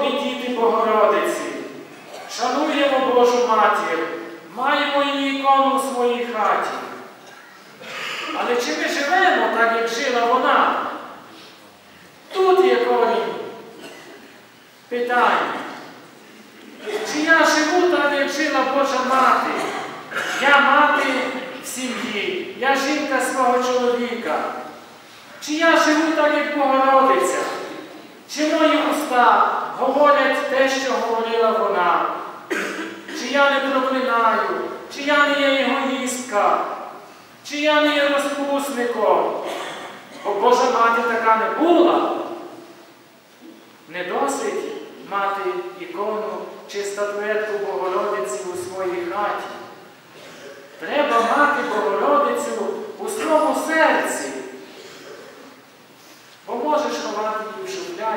добрі діти Богородиці, шануємо Божу матір, маємо її ікону в своїй хаті. Але чи ми живемо так, як жила вона? Тут є корінь питання. Чи я живу так, як жила Божа мати? Я мати сім'ї, я жінка свого чоловіка. Чи я живу так, як Богородиця? Говорять те, що говорила вона? Чи я не проклинаю, чи я не є егоїстка, чи я не є розпусником? Бо Божа мати така не була. Не досить мати ікону чи статуетку Богородиці у своїй хаті. Треба мати Богородицю у своєму серці. Бо можеш ховати її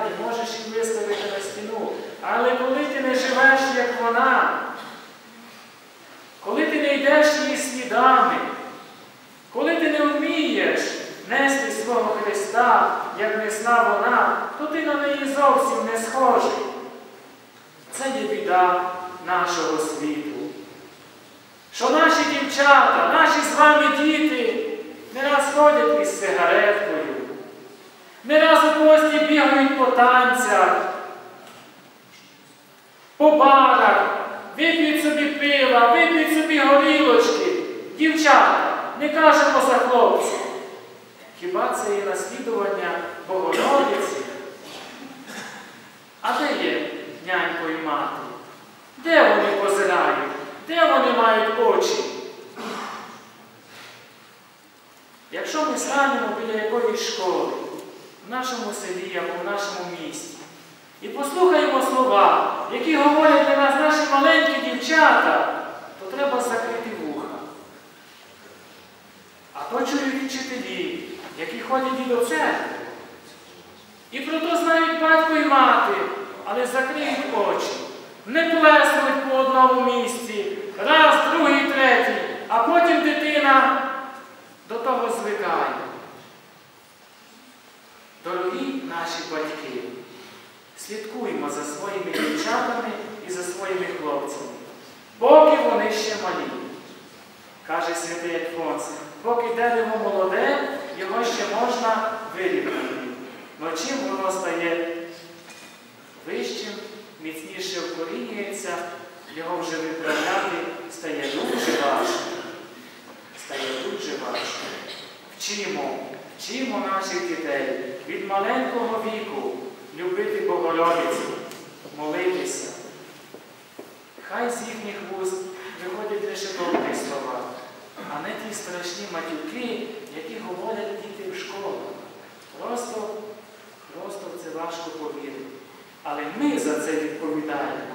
в можеш її виставити на стіну. Але коли ти не живеш, як вона, коли ти не йдеш її слідами, коли ти не вмієш нести свого Христа, як несла вона, то ти на неї зовсім не схожий. Це є біда нашого світу. Що наші дівчата, наші з вами діти не раз ходять із сигареткою, не раз у пості бігають по танцях, по барах, вип'ють собі пива, вип'ють собі горілочки. Дівчата, не кажемо за хлопців. Хіба це є наслідування Богородиці? А де є нянько і мати? Де вони позирають? Де вони мають очі? Якщо ми станемо біля якоїсь школи, в нашому селі або в нашому місті, і послухаємо слова, які говорять для нас наші маленькі дівчата, то треба закрити вуха. А то чують вчителі, які ходять і до церкви. І про то знають батько і мати, але закриють очі. Не плеснуть по одному місці, раз, другий, третій, а потім дитина до того звикає. Дорогі наші батьки, слідкуємо за своїми дівчатами і за своїми хлопцями, поки вони ще малі. Каже святий Альфонс, поки дерево молоде, його ще можна вирівняти. Но чим воно стає вищим, міцніше вкорінюється, його вже виправляти стає дуже важко. Стає дуже важко. Вчимо, вчимо наших дітей від маленького віку любити Богородицю, молитися. Хай з їхніх вуст виходять лише добрі слова, а не ті страшні матюки, які говорять діти в школах. Просто, просто це важко повірити. Але ми за це відповідаємо.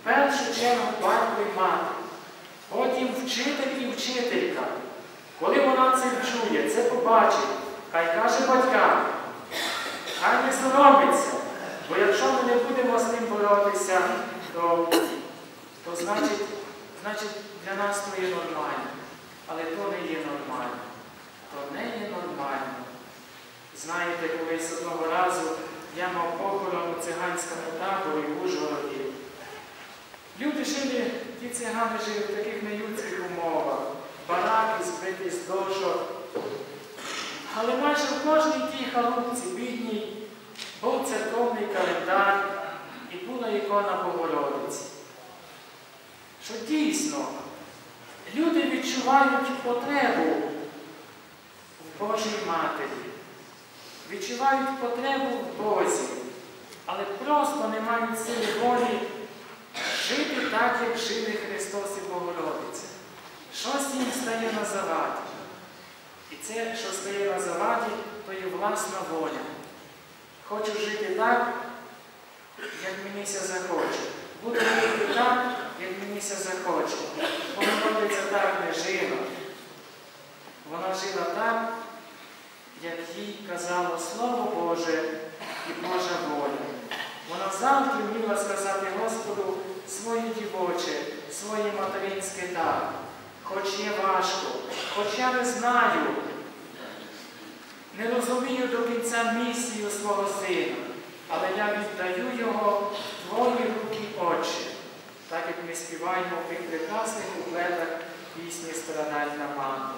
В першу чергу батько і мати, потім вчитель і вчителька. Коли вона це чує, це побачить, хай каже батькам, хай не соромиться. Бо якщо ми не будемо з ним боротися, то, то значить, значить для нас то є нормально. Але то не є нормально. То не є нормально. Знаєте, колись одного разу я мав похорон у циганському таборі в Ужгороді. Люди жили, ті цигани жили в таких неюдських умовах, бараки збиті з дошок. Але майже в кожній тій халупці бідній був церковний календар і була ікона Богородиці. Що дійсно люди відчувають потребу в Божій Матері відчувають потребу в Бозі, але просто не мають сили волі жити так, як жили Христос і Богородиця. Щось їм стає на заваді. І це, що стає на заваді, то є власна воля. Хочу жити так, як меніся захоче. Буду жити так, як меніся захоче. Богородиця так не жила. Вона жила так, як їй казало Слово Боже і Божа воля. Вона завжди вміла сказати Господу своє дівоче, своє материнське так. Хоч є важко, хоч я не знаю, не розумію до кінця місію свого сина, але я віддаю його в ми співаємо в тих прекрасних куплетах пісні Страдальна мати.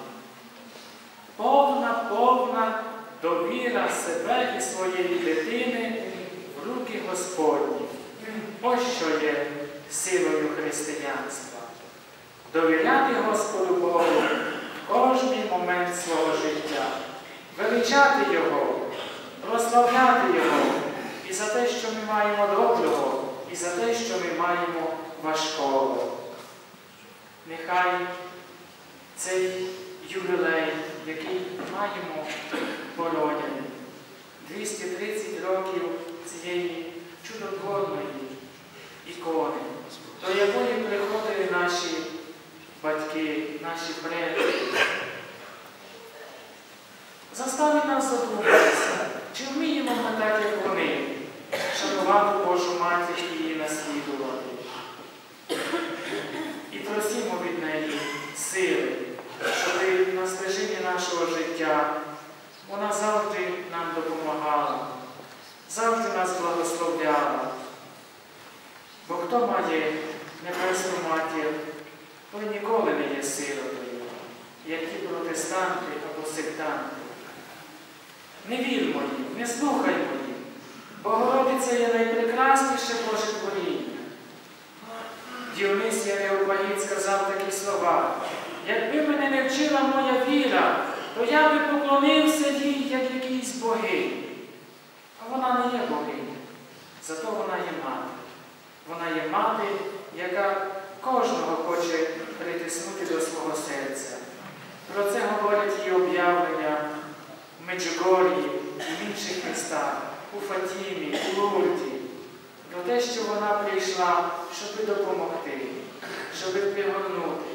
Повна, повна довіра себе і своєї дитини в руки Господні. Ось що є силою християнства. Довіряти Господу Богу кожний момент свого життя, величати Його, прославляти Його і за те, що ми маємо доброго, і за те, що ми маємо важкого. Нехай цей ювілей, який маємо бороняний, 230 років цієї чудотворної ікони, до якої приходили наші батьки, наші предки. Заставить нас задуматися, чи вміємо ми так, як вони, шанувати Божу матір і її наслідувати. І просимо від неї сили, щоб на стежині нашого життя вона завжди нам допомагала, завжди нас благословляла. Бо хто має небесну матір, той ніколи не є сиротою, як ті протестанти або сектанти. Не вірмо їм, не слухаймо їм. Богородиця є найпрекрасніше Боже творіння. Діонисія Реопагіт сказав такі слова. Якби мене не вчила моя віра, то я би поклонився їй, як якійсь богині. А вона не є богиня, зато вона є мати. Вона є мати, яка кожного хоче притиснути до свого серця. Про це говорять її об'явлення в Меджугор'ї і в інших містах, у Фатімі, у Лурді. Про те, що вона прийшла, щоб допомогти, щоб пригорнути,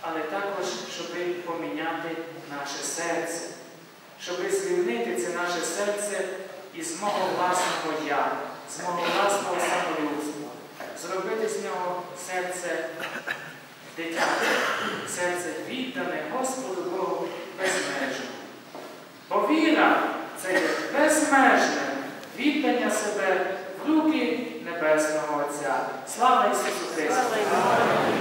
але також, щоб поміняти наше серце, щоб звільнити це наше серце із мого власного я, з мого власного самолюбства, зробити з нього серце дитяче, серце віддане Господу Богу безмежно. Бо віра це безмежне віддання себе Небесного Отця. Слава Ісусу Христу!